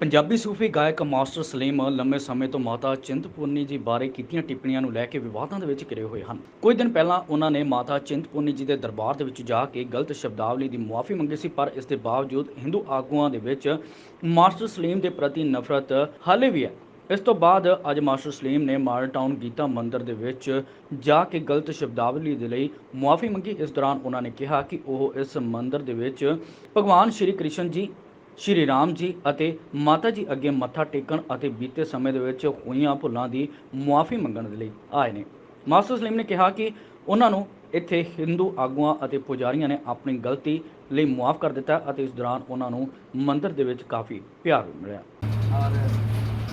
ਪੰਜਾਬੀ ਸੂਫੀ ਗਾਇਕ ਮਾਸਟਰ ਸਲੀਮ ਲੰਮੇ ਸਮੇਂ ਤੋਂ ਮਾਤਾ ਚਿੰਤਪੁਰਨੀ ਜੀ ਬਾਰੇ ਕੀਤੀਆਂ ਟਿੱਪਣੀਆਂ ਨੂੰ ਲੈ ਕੇ ਵਿਵਾਦਾਂ ਦੇ ਵਿੱਚ ਘਿਰੇ ਹੋਏ ਹਨ। ਕੁਝ ਦਿਨ ਪਹਿਲਾਂ ਉਹਨਾਂ ਨੇ ਮਾਤਾ ਚਿੰਤਪੁਰਨੀ ਜੀ ਦੇ ਦਰਬਾਰ ਦੇ ਵਿੱਚ ਜਾ ਕੇ ਗਲਤ ਸ਼ਬਦਾਵਲੀ ਦੀ ਮੁਆਫੀ ਮੰਗੀ ਸੀ, ਪਰ ਇਸ ਦੇ ਬਾਵਜੂਦ ਹਿੰਦੂ ਆਗੂਆਂ ਦੇ ਵਿੱਚ ਮਾਸਟਰ ਸਲੀਮ ਦੇ ਪ੍ਰਤੀ ਨਫ਼ਰਤ ਹਾਲੇ ਵੀ ਹੈ। ਇਸ ਤੋਂ ਬਾਅਦ ਅੱਜ ਮਾਸਟਰ ਸਲੀਮ ਨੇ ਮਾਡਲ ਟਾਊਨ ਗੀਤਾ ਮੰਦਿਰ ਦੇ ਵਿੱਚ ਜਾ ਕੇ ਗਲਤ ਸ਼ਬਦਾਵਲੀ ਦੇ ਲਈ ਮੁਆਫੀ ਮੰਗੀ। ਇਸ ਦੌਰਾਨ ਉਹਨਾਂ ਨੇ ਕਿਹਾ ਕਿ ਉਹ ਇਸ ਮੰਦਿਰ ਦੇ ਵਿੱਚ ਭਗਵਾਨ ਸ਼੍ਰੀ ਕ੍ਰਿਸ਼ਨ ਜੀ ਸ਼੍ਰੀ ਰਾਮ ਜੀ ਅਤੇ ਮਾਤਾ ਜੀ ਅੱਗੇ ਮੱਥਾ ਟੇਕਣ ਅਤੇ ਬੀਤੇ ਸਮੇਂ ਦੇ ਵਿੱਚ ਹੋਈਆਂ ਭੁੱਲਾਂ ਦੀ ਮੁਆਫੀ ਮੰਗਣ ਦੇ ਲਈ ਆਏ ਨੇ। ਮਾਸਟਰ ਸਲੀਮ ਨੇ ਕਿਹਾ ਕਿ ਉਹਨਾਂ ਨੂੰ ਇੱਥੇ ਹਿੰਦੂ ਆਗੂਆਂ ਅਤੇ ਪੁਜਾਰੀਆਂ ਨੇ ਆਪਣੀ ਗਲਤੀ ਲਈ ਮੁਆਫ ਕਰ ਦਿੱਤਾ ਅਤੇ ਇਸ ਦੌਰਾਨ ਉਹਨਾਂ ਨੂੰ ਮੰਦਿਰ ਦੇ ਵਿੱਚ ਕਾਫੀ ਪਿਆਰ ਮਿਲਿਆ। ਔਰ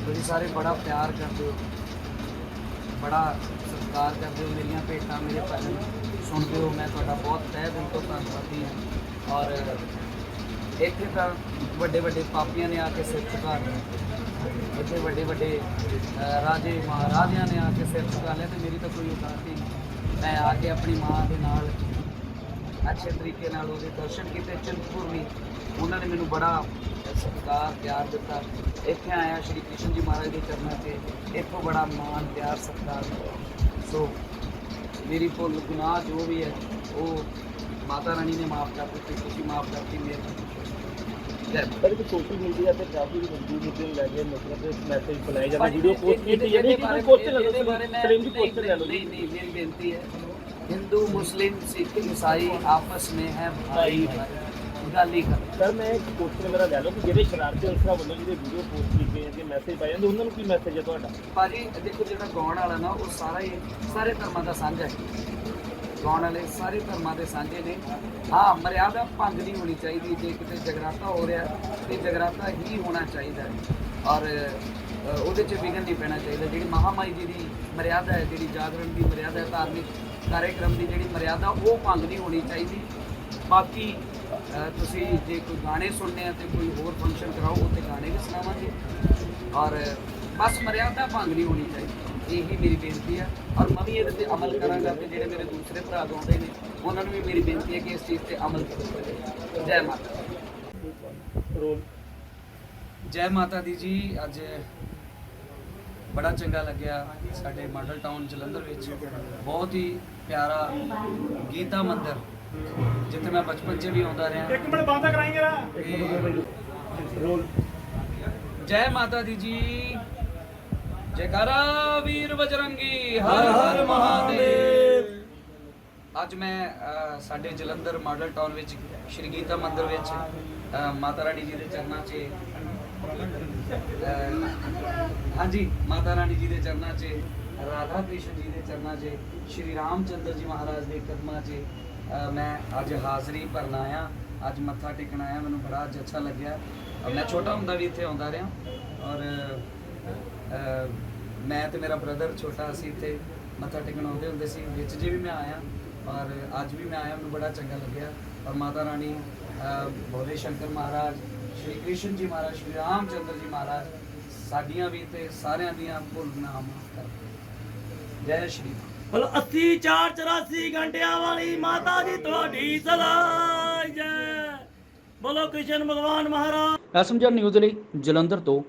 ਤੁਸੀਂ ਸਾਰੇ ਬੜਾ ਪਿਆਰ ਕਰਦੇ ਹੋ। ਬੜਾ ਸਤਿਕਾਰ ਕਰਦੇ ਹੋ। ਮੇਰੀਆਂ ਭੇਟਾਂ, ਮੇਰੇ ਭਜਨ ਸੁਣਦੇ ਹੋ। ਮੈਂ ਤੁਹਾਡਾ ਬਹੁਤ ਤਹਿ ਦਿਲ ਤੋਂ ਧੰਨਵਾਦੀ ਹਾਂ। ਔਰ ਇੱਥੇ ਤਾਂ ਵੱਡੇ ਵੱਡੇ ਪਾਪੀਆਂ ਨੇ ਆ ਕੇ ਸਿਰ ਝੁਕਾ ਲਿਆ ਇੱਥੇ ਵੱਡੇ ਵੱਡੇ ਰਾਜੇ ਮਹਾਰਾਜਿਆਂ ਨੇ ਆ ਕੇ ਸਿਰ ਝੁਕਾ ਲਿਆ ਤੇ ਮੇਰੀ ਤਾਂ ਕੋਈ ਔਕਾਤ ਹੀ ਨਹੀਂ। ਮੈਂ ਆ ਕੇ ਆਪਣੀ ਮਾਂ ਦੇ ਨਾਲ ਅੱਛੇ ਤਰੀਕੇ ਨਾਲ ਉਹਦੇ ਦਰਸ਼ਨ ਕੀਤੇ ਚਿੰਤਪੁਰਨੀ ਉਹਨਾਂ ਨੇ ਮੈਨੂੰ ਬੜਾ ਸਤਿਕਾਰ, ਪਿਆਰ ਦਿੱਤਾ। ਇੱਥੇ ਆਇਆ ਸ਼੍ਰੀ ਕ੍ਰਿਸ਼ਨ ਜੀ ਮਹਾਰਾਜ ਦੇ ਚਰਨਾਂ 'ਤੇ। ਇੱਥੋਂ ਬੜਾ ਮਾਣ, ਪਿਆਰ, ਸਤਿਕਾਰ ਸੋ ਮੇਰੀ ਭੁੱਲ, ਗੁਨਾਹ ਜੋ ਵੀ ਹੈ, ਉਹ ਮਾਤਾ ਰਾਣੀ ਨੇ ਮਾਫ ਕਰ ਦਿੱਤੀ ਤੁਸੀਂ ਮਾਫ ਕਰਤੀ ਮੇਰੇ ਪਰ ਕਿ ਸੋਸ਼ਲ ਮੀਡੀਆ ਤੇ ਕਾਫੀ ਮਜ਼ਬੂਤ ਮੁੱਦੇ ਲੈ ਕੇ ਮਤਲਬ ਇਸ ਮੈਸੇਜ ਫੈਲਾਇਆ ਜਾਂਦਾ ਵੀਡੀਓ ਪੋਸਟ ਕੀਤੀ ਜਾਂਦੀ ਕਿ ਕੋਈ ਕੁਐਸਚਨ ਲੈ ਲਓ ਸਲਿਮ ਦੀ ਲੈ ਲਓ ਨਹੀਂ ਨਹੀਂ ਮੇਰੀ ਬੇਨਤੀ ਹੈ। ਹਿੰਦੂ ਮੁਸਲਿਮ ਸਿੱਖ ਈਸਾਈ ਆਪਸ ਵਿੱਚ ਹੈ ਭਾਈ ਗੱਲ ਹੀ ਕਰ ਮੈਂ ਇੱਕ ਕੁਐਸਚਨ ਮੇਰਾ ਲੈ ਲਓ ਕਿ ਜਿਹੜੇ ਸ਼ਰਾਰਤੀ ਅੰਸਰਾਂ ਵੱਲੋਂ ਜਿਹੜੇ ਵੀਡੀਓ ਪੋਸਟ ਕੀਤੇ ਜਾਂਦੇ ਮੈਸੇਜ ਪਾਏ ਜਾਂਦੇ ਉਹਨਾਂ ਨੂੰ ਕੀ ਮੈਸੇਜ ਹੈ ਤੁਹਾਡਾ? ਭਾਜੀ ਦੇਖੋ ਜਿਹੜਾ ਗਾਉਣ ਵਾਲਾ ਨਾ ਉਹ ਸਾਰਾ ਹੀ ਸਾਰੇ ਧਰਮਾਂ ਦਾ ਸਾਂਝਾ ਹੈ। ਗਾਉਣ ਵਾਲੇ ਸਾਰੇ ਧਰਮਾਂ ਦੇ ਸਾਂਝੇ ਨੇ। ਹਾਂ ਮਰਿਆਦਾ ਭੰਗ ਨਹੀਂ ਹੋਣੀ ਚਾਹੀਦੀ, ਜੇ ਕਿਤੇ ਜਗਰਾਤਾ ਹੋ ਰਿਹਾ, ਤੇ ਜਗਰਾਤਾ ਹੀ ਹੋਣਾ ਚਾਹੀਦਾ ਹੈ। ਔਰ ਉਹਦੇ 'ਚ ਵਿਘਨ ਨਹੀਂ ਪੈਣਾ ਚਾਹੀਦਾ। ਜਿਹੜੀ ਮਹਾਮਾਈ ਜੀ ਦੀ ਮਰਿਆਦਾ ਹੈ, ਜਿਹੜੀ ਜਾਗਰਣ ਦੀ ਮਰਿਆਦਾ ਹੈ, ਧਾਰਮਿਕ ਕਾਰਜਕ੍ਰਮ ਦੀ ਜਿਹੜੀ ਮਰਿਆਦਾ, ਉਹ ਭੰਗ ਨਹੀਂ ਹੋਣੀ ਚਾਹੀਦੀ। ਬਾਕੀ ਤੁਸੀਂ ਜੇ ਕੋਈ ਗਾਣੇ ਸੁਣਨੇ ਆ ਤੇ ਕੋਈ ਹੋਰ ਫੰਕਸ਼ਨ ਕਰਾਓ, ਉੱਥੇ ਗਾਣੇ ਵੀ ਸੁਣਾਵਾਂਗੇ। ਔਰ, ਬਸ ਮਰਿਆਦਾ ਭੰਗ ਨਹੀਂ ਹੋਣੀ ਚਾਹੀਦੀ। ਇਹੀ ਮੇਰੀ ਬੇਨਤੀ ਹੈ ਔਰ ਮੈਂ ਵੀ ਇਹਦੇ ਤੇ ਅਮਲ ਕਰਾਂਗਾ ਤੇ ਜਿਹੜੇ ਮੇਰੇ ਦੂਸਰੇ ਭਰਾ ਗਾਉਂਦੇ ਨੇ ਉਹਨਾਂ ਨੂੰ ਵੀ ਮੇਰੀ ਬੇਨਤੀ ਹੈ ਕਿ ਇਸ ਚੀਜ਼ ਤੇ ਅਮਲ ਕਰੋ। ਜੈ ਮਾਤਾ ਜੈ ਮਾਤਾ ਦੀ ਜੀ ਅੱਜ ਬੜਾ ਚੰਗਾ ਲੱਗਿਆ ਸਾਡੇ ਮਾਡਲ ਟਾਊਨ ਜਲੰਧਰ ਵਿੱਚ। ਬਹੁਤ ਹੀ ਪਿਆਰਾ ਗੀਤਾ ਮੰਦਿਰ ਜਿੱਥੇ ਮੈਂ ਬਚਪਨ 'ਚ ਵੀ ਆਉਂਦਾ ਰਿਹਾ। ਇੱਕ ਮਿੰਟ ਬੰਦ ਕਰਾਏਂਗੇ ਰਾ ਰੋਲ। ਜੈ ਮਾਤਾ ਦੀ ਜੀ ਜੈਕਾਰਾ ਵੀਰ ਬਜਰੰਗੀ ਹਰ ਹਰ ਮਹਾਦੇਵ। ਅੱਜ ਮੈਂ ਸਾਡੇ ਜਲੰਧਰ ਮਾਡਲ ਟਾਊਨ ਵਿੱਚ ਸ਼੍ਰੀ ਗੀਤਾ ਮੰਦਿਰ ਵਿੱਚ ਮਾਤਾ ਰਾਣੀ ਜੀ ਦੇ ਚਰਨਾਂ 'ਚ ਹਾਂਜੀ ਮਾਤਾ ਰਾਣੀ ਜੀ ਦੇ ਚਰਨਾਂ 'ਚ ਰਾਧਾ ਕ੍ਰਿਸ਼ਨ ਜੀ ਦੇ ਚਰਨਾਂ 'ਚ ਸ਼੍ਰੀ ਰਾਮਚੰਦਰ ਜੀ ਮਹਾਰਾਜ ਦੇ ਕਦਮਾਂ 'ਚ ਮੈਂ ਅੱਜ ਹਾਜ਼ਰੀ ਭਰਨ ਆਇਆ। ਅੱਜ ਮੱਥਾ ਟੇਕਣ ਆਇਆ ਮੈਨੂੰ ਬੜਾ ਅੱਜ ਅੱਛਾ ਲੱਗਿਆ। ਮੈਂ ਛੋਟਾ ਹੁੰਦਾ ਵੀ ਇੱਥੇ ਆਉਂਦਾ ਰਿਹਾ। ਔਰ ਮੈਂ ਤੇ ਮੇਰਾ ਬ੍ਰਦਰ ਛੋਟਾ ਅਸੀਂ ਇੱਥੇ ਮੱਥਾ ਟੇਕਣ ਆਉਂਦੇ ਹੁੰਦੇ ਸੀ ਵਿੱਚ ਜੇ ਵੀ ਮੈਂ ਆਇਆ ਔਰ ਅੱਜ ਵੀ ਮੈਂ ਆਇਆ ਮੈਨੂੰ ਬੜਾ ਚੰਗਾ ਲੱਗਿਆ। ਔਰ ਮਾਤਾ ਰਾਣੀ ਭੋਲੇ ਸ਼ੰਕਰ ਮਹਾਰਾਜ ਸ਼੍ਰੀ ਕ੍ਰਿਸ਼ਨ ਜੀ ਮਹਾਰਾਜ ਸ਼੍ਰੀ ਰਾਮਚੰਦਰ ਜੀ ਮਹਾਰਾਜ ਸਾਡੀਆਂ ਵੀ ਤੇ ਸਾਰਿਆਂ ਦੀਆਂ ਭੁੱਲ ਨਾ ਮਾਫ ਕਰ ਜੈ ਸ਼੍ਰੀ ਰਾਮ। ਬੋਲੋ 80 4 84 ਘੰਟਿਆਂ ਵਾਲੀ ਮਾਤਾ ਦੀ ਤੁਹਾਡੀ ਸਲਾਹ ਜੈ। ਬੋਲੋ ਕ੍ਰਿਸ਼ਨ ਭਗਵਾਨ ਮਹਾਰਾਜ। ਐਸਐਮਜੀ ਨਿਊਜ਼ ਲਈ ਜਲੰਧਰ ਤੋਂ